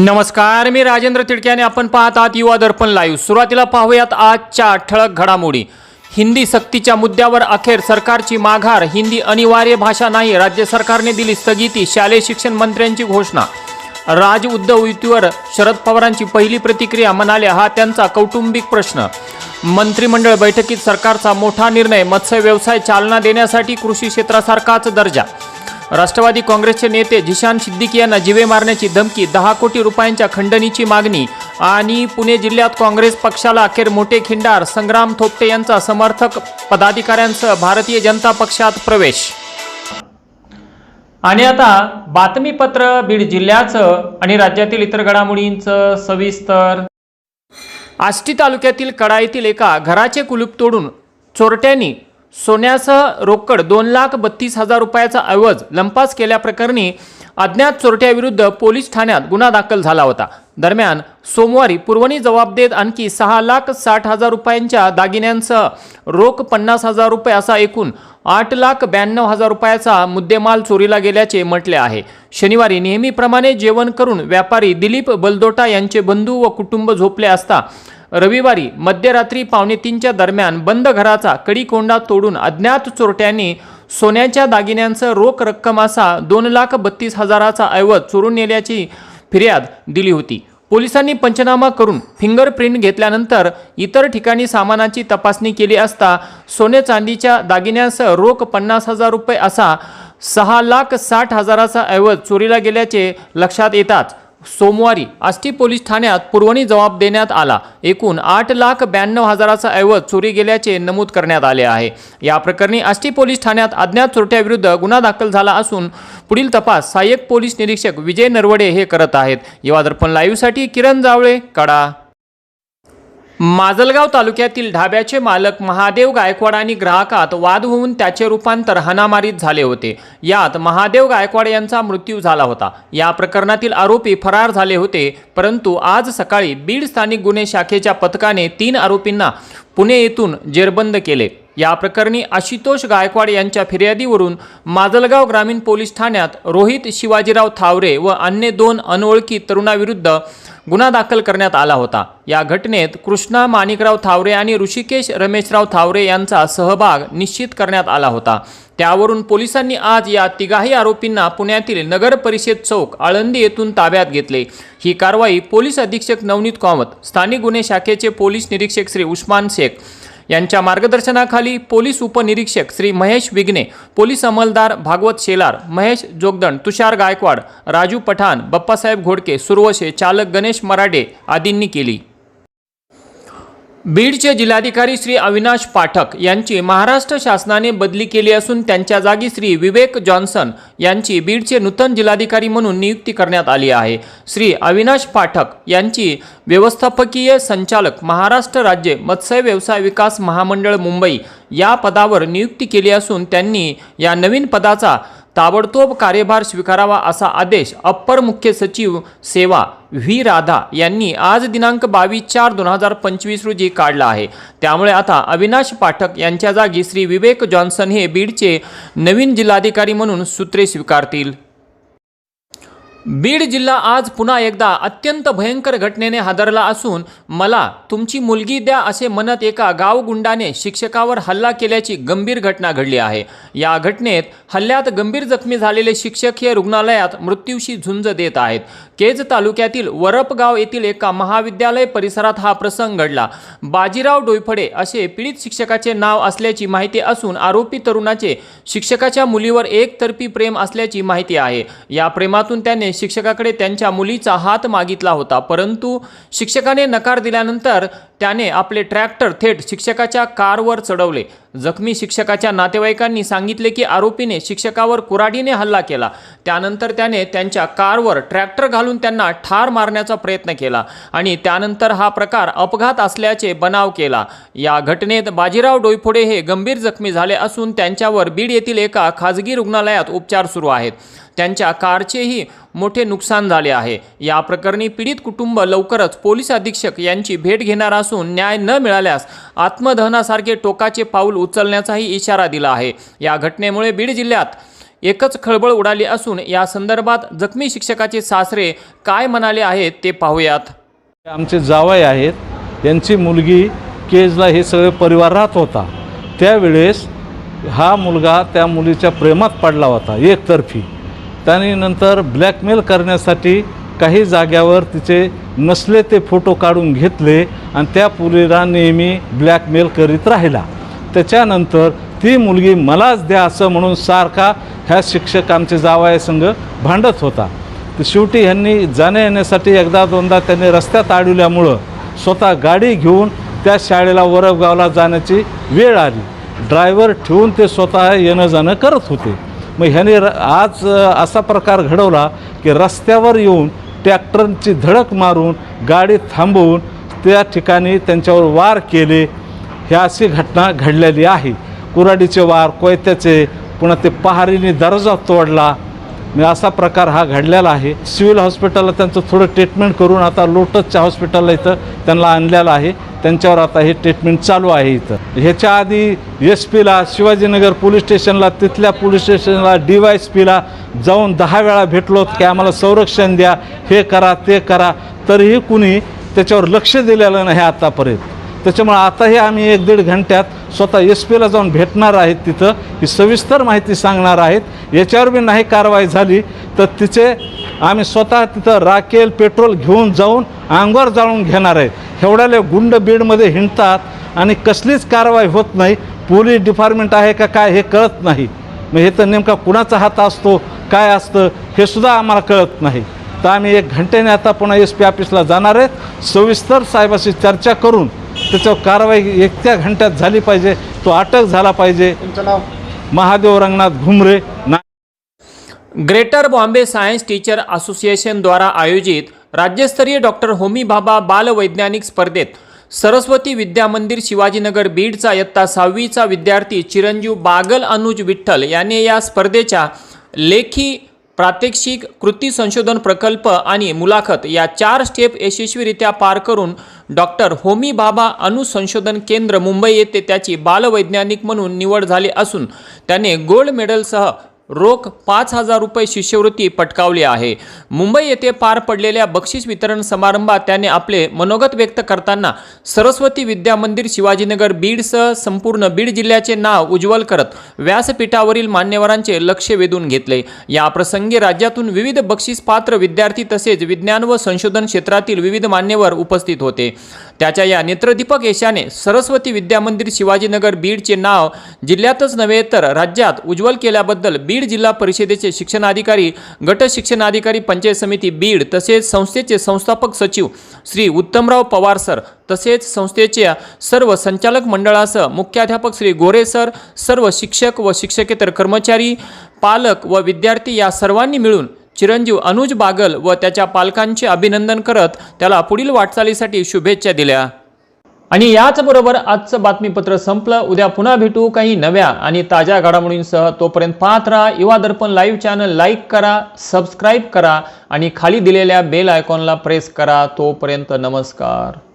नमस्कार मी राजेंद्र तिडक्याने आपण पाहत आहात युवा दर्पण लाईव्ह सुरुवातीला पाहूयात आजच्या ठळक घडामोडी. हिंदी सक्तीच्या मुद्द्यावर अखेर सरकारची माघार. हिंदी अनिवार्य भाषा नाही राज्य सरकारने दिली स्थगिती शालेय शिक्षण मंत्र्यांची घोषणा. राज उद्धव युतीवर शरद पवारांची पहिली प्रतिक्रिया म्हणाले हा त्यांचा कौटुंबिक प्रश्न. मंत्रिमंडळ बैठकीत सरकारचा मोठा निर्णय मत्स्य व्यवसाय चालना देण्यासाठी कृषी क्षेत्रासारखाच दर्जा. राष्ट्रवादी काँग्रेसचे नेते झिशान सिद्दीकी यांना जिवे मारण्याची धमकी दहा कोटी रुपयांच्या खंडणीची मागणी आणि पुणे जिल्ह्यात काँग्रेस पक्षाला अखेर मोठे खिंडार संग्राम थोपटे यांचा समर्थक पदाधिकाऱ्यांसह भारतीय जनता पक्षात प्रवेश. आणि आता बातमीपत्र बीड जिल्ह्याचं आणि राज्यातील इतर घडामोडींचं सविस्तर. आष्टी तालुक्यातील कडा येथील एका घराचे कुलूप तोडून चोरट्यांनी सोन्यासह रोकड दोन लाख बत्तीस हजार रुपयाचा ऐवज लंपास केल्याप्रकरणी अज्ञात चोरट्याविरुद्ध पोलीस ठाण्यात गुन्हा दाखल झाला होता. दरम्यान सोमवारी पुरवणी जबाब देत आणखी सहा लाख साठ हजार रुपयांच्या दागिन्यांसह रोख पन्नास हजार रुपये असा एकूण आठ लाख ब्याण्णव हजार रुपयाचा मुद्देमाल चोरीला गेल्याचे म्हटले आहे. शनिवारी नेहमीप्रमाणे जेवण करून व्यापारी दिलीप बलदोटा यांचे बंधू व कुटुंब झोपले असता रविवारी मध्यरात्री पावणे तीनच्या दरम्यान बंद घराचा कडीकोंडा तोडून अज्ञात चोरट्यांनी सोन्याच्या दागिन्यांचं रोख रक्कम असा दोन लाख बत्तीस हजाराचा ऐवज चोरून नेल्याची फिर्याद दिली होती. पोलिसांनी पंचनामा करून फिंगरप्रिंट घेतल्यानंतर इतर ठिकाणी सामानाची तपासणी केली असता सोने चांदीच्या दागिन्यांसह रोख पन्नास हजार रुपये असा सहा लाख साठ हजाराचा ऐवज चोरीला गेल्याचे लक्षात येताच सोमवारी आष्टी पोलीस ठाण्यात पुरवणी जबाब देण्यात आला. एकूण आठ लाख ब्याण्णव हजाराचा ऐवज चोरी गेल्याचे नमूद करण्यात आले आहे. या प्रकरणी आष्टी पोलीस ठाण्यात अज्ञात चोरट्याविरुद्ध गुन्हा दाखल झाला असून पुढील तपास सहाय्यक पोलीस निरीक्षक विजय नरवडे हे करत आहेत. युवा दर्पण लाईव्हसाठी किरण जावळे कडा. माजलगाव तालुक्यातील ढाब्याचे मालक महादेव गायकवाड आणि ग्राहकात वाद होऊन त्याचे रूपांतर हाणामारीत झाले होते. यात महादेव गायकवाड यांचा मृत्यू झाला होता. या प्रकरणातील आरोपी फरार झाले होते परंतु आज सकाळी बीड स्थानिक गुन्हे शाखेच्या पथकाने तीन आरोपींना पुणे येथून जेरबंद केले. या प्रकरणी आशुतोष गायकवाड यांच्या फिर्यादीवरून माजलगाव ग्रामीण पोलीस ठाण्यात रोहित शिवाजीराव थावरे व अन्य दोन अनोळखी तरुणाविरुद्ध गुन्हा दाखल करण्यात आला होता. या घटनेत कृष्णा माणिकराव थावरे आणि ऋषिकेश रमेशराव थावरे यांचा सहभाग निश्चित करण्यात आला होता. त्यावरून पोलिसांनी आज या तिघाही आरोपींना पुण्यातील नगर परिषद चौक आळंदी येथून ताब्यात घेतले. ही कारवाई पोलीस अधीक्षक नवनीत कामत स्थानिक गुन्हे शाखेचे पोलीस निरीक्षक श्री उस्मान शेख यांच्या मार्गदर्शनाखाली पोलीस उपनिरीक्षक श्री महेश विघ्ने पोलीस अंमलदार भागवत शेलार महेश जोगदण तुषार गायकवाड राजू पठाण बप्पासाहेब घोडके सुरवशे चालक गणेश मराडे आदींनी केली. बीडचे जिल्हाधिकारी श्री अविनाश पाठक यांची महाराष्ट्र शासनाने बदली केली असून त्यांच्या जागी श्री विवेक जॉन्सन यांची बीडचे नूतन जिल्हाधिकारी म्हणून नियुक्ती करण्यात आली आहे. श्री अविनाश पाठक यांची व्यवस्थापकीय संचालक महाराष्ट्र राज्य मत्स्य व्यवसाय विकास महामंडळ मुंबई या पदावर नियुक्ती केली असून त्यांनी या नवीन पदाचा ताबडतोब कार्यभार स्वीकारावा असा आदेश अप्पर मुख्य सचिव सेवा व्ही. राधा यांनी आज दिनांक बावीस चार दोन हजार पंचवीस रोजी काढला आहे. त्यामुळे आता अविनाश पाठक यांच्या जागी श्री विवेक जॉन्सन हे बीडचे नवीन जिल्हाधिकारी म्हणून सूत्रे स्वीकारतील. बीड जिल्हा आज पुन्हा एकदा अत्यंत भयंकर घटनेने हादरला असून मला तुमची मुलगी द्या असे म्हणत एका गावगुंडाने शिक्षकावर हल्ला केल्याची गंभीर घटना घडली आहे. या घटनेत हल्ल्यात गंभीर जखमी झालेले शिक्षक हे रुग्णालयात मृत्यूशी झुंज देत आहेत. केज तालुक्यातील वरपगाव येथील एका महाविद्यालय परिसरात हा प्रसंग घडला. बाजीराव डोयफडे असे पीडित शिक्षकाचे नाव असल्याची माहिती असून आरोपी तरुणाचे शिक्षकाच्या मुलीवर एकतर्फी प्रेम असल्याची माहिती आहे. या प्रेमातून त्याने शिक्षकाकडे त्यांच्या मुलीचा हात मागितला होता. परंतु शिक्षकाने नकार दिल्यानंतर त्याने आपले ट्रॅक्टर थेट शिक्षकाच्या कारवर चढवले. जखमी शिक्षकाच्या नातेवाईकांनी सांगितले की आरोपीने शिक्षकावर कुऱ्हाडीने हल्ला केला. त्यानंतर त्याने त्यांच्या कारवर ट्रॅक्टर घालून त्यांना ठार मारण्याचा प्रयत्न केला आणि त्यानंतर हा प्रकार अपघात असल्याचे बनाव केला. या घटनेत बाजीराव डोईफोडे हे गंभीर जखमी झाले असून त्यांच्यावर बीड येथील एका खाजगी रुग्णालयात उपचार सुरू आहेत. त्यांच्या कारचेही मोठे नुकसान झाले आहे. या प्रकरणी पीडित कुटुंब लवकरच पोलीस अधीक्षक यांची भेट घेणार असून न्याय न मिळाल्यास आत्मदहनासारखे टोकाचे पाऊल उचलण्याचाही इशारा दिला आहे. या घटनेमुळे बीड जिल्ह्यात एकच खळबळ उडाली असून या संदर्भात जखमी शिक्षकाचे सासरे काय म्हणाले आहेत ते पाहूयात. आमचे जावई आहेत. यांची मुलगी केजला हे सगळे परिवार राहत होता. त्यावेळेस हा मुलगा त्या मुलीच्या प्रेमात पडला होता एकतर्फी. त्याने नंतर ब्लॅकमेल करण्यासाठी काही जाग्यावर तिचे नसले ते फोटो काढून घेतले आणि त्या पुरीला नेहमी ब्लॅकमेल करीत राहिला. त्याच्यानंतर ती मुलगी मलाच द्या असं म्हणून सारखा ह्या शिक्षक आमचे जावयासंग भांडत होता. तर शेवटी ह्यांनी जाण्या येण्यासाठी एकदा दोनदा त्यांनी रस्त्यात अडवल्यामुळं स्वतः गाडी घेऊन त्या शाळेला वरवगावला जाण्याची वेळ आली. ड्रायव्हर ठेवून ते स्वतः येणं जाणं करत होते. मग ह्याने र आज असा प्रकार घडवला की रस्त्यावर येऊन ट्रॅक्टरची धडक मारून गाडी थांबवून त्या ठिकाणी त्यांच्यावर वार केले. ह्या अशी घटना घडलेली आहे. कुराडीचे वार कोयत्याचे पुन्हा ते पहारीने दर्जा तोडला. म्हणजे असा प्रकार हा घडलेला आहे. सिव्हिल हॉस्पिटलला त्यांचं थोडं ट्रीटमेंट करून आता लोटसच्या हॉस्पिटलला इथं त्यांना आणलेलं आहे. त्यांच्यावर आता हे ट्रीटमेंट चालू आहे इथं. ह्याच्या आधी एस पीला शिवाजीनगर पोलीस स्टेशनला तिथल्या पोलीस स्टेशनला डी वाय एस पीला जाऊन दहा वेळा भेटलो की आम्हाला संरक्षण द्या हे करा ते करा. तरीही कुणी त्याच्यावर लक्ष दिलेलं नाही आतापर्यंत. त्याच्यामुळे आताही आम्ही एक दीड घंट्यात स्वतः एस पीला जाऊन भेटणार आहेत तिथं. ही सविस्तर माहिती सांगणार आहेत. याच्यावर बी नाही कारवाई झाली तर तिचे आम्ही स्वतः तिथं राखेल पेट्रोल घेऊन जाऊन अंगावर जाळून घेणार आहे. एवढ्याले गुंड बीडमध्ये हिंडतात आणि कसलीच कारवाई होत नाही. पोलीस डिपार्टमेंट आहे का काय हे कळत नाही. मग हे तर नेमका कुणाचा हात असतो काय असतं हे सुद्धा आम्हाला कळत नाही. तर आम्ही एक घंट्याने आता पुन्हा एस पी ऑफिसला जाणार आहेत सविस्तर साहेबाशी चर्चा करून त्याच्यावर कारवाई एक त्या घंट्यात झाली पाहिजे तो अटक झाला पाहिजे. महादेव रंगनाथ घुमरे. ना Greater Bombay science teacher association द्वारा आयोजित राज्यस्तरीय डॉक्टर होमी भाभा बाल स्पर्धेत सरस्वती विद्या मंदिर शिवाजीनगर बीडचा इयत्ता सहावीचा विद्यार्थी चिरंजीव बागल अनुज विठ्ठल याने या स्पर्धेच्या लेखी प्रात्यक्षिक कृती संशोधन प्रकल्प आणि मुलाखत या चार स्टेप यशस्वीरित्या पार करून डॉक्टर होमी बाबा अनुसंशोधन केंद्र मुंबई येथे त्याची बालवैज्ञानिक म्हणून निवड झाली असून त्याने गोल्ड मेडलसह रोख पाच हजार रुपये शिष्यवृत्ती पटकावली आहे. मुंबई येथे पार पडलेल्या बक्षीस वितरण समारंभात त्याने आपले मनोगत व्यक्त करताना सरस्वती विद्या मंदिर शिवाजीनगर बीडसह संपूर्ण बीड जिल्ह्याचे नाव उज्ज्वल करत व्यासपीठावरील मान्यवरांचे लक्ष वेधून घेतले. या प्रसंगी राज्यातून विविध बक्षीस पात्र विद्यार्थी तसेच विज्ञान व संशोधन क्षेत्रातील विविध मान्यवर उपस्थित होते. त्याच्या या नेत्रदीपक यशाने सरस्वती विद्या मंदिर शिवाजीनगर बीडचे नाव जिल्ह्यातच नव्हे तर राज्यात उज्ज्वल केल्याबद्दल बीड जिल्हा परिषदेचे शिक्षणाधिकारी गट शिक्षणाधिकारी पंचायत समिती बीड तसेच संस्थेचे संस्थापक सचिव श्री उत्तमराव पवार सर तसेच संस्थेच्या सर्व संचालक मंडळासह मुख्याध्यापक श्री गोरे सर सर्व शिक्षक व शिक्षकेतर कर्मचारी पालक व विद्यार्थी या सर्वांनी मिळून चिरंजीव अनुज बागल व त्याच्या पालकांचे अभिनंदन करत त्याला पुढील वाटचालीसाठी शुभेच्छा दिल्या. आणि याचबरोबर आजचं बातमीपत्र संपलं. उद्या पुन्हा भेटू काही नव्या आणि ताज्या घडामोडींसह. तोपर्यंत पाहत राहा Yuva Darpan live channel. Like करा सबस्क्राईब करा आणि खाली दिलेल्या बेल आयकॉनला प्रेस करा. तोपर्यंत नमस्कार.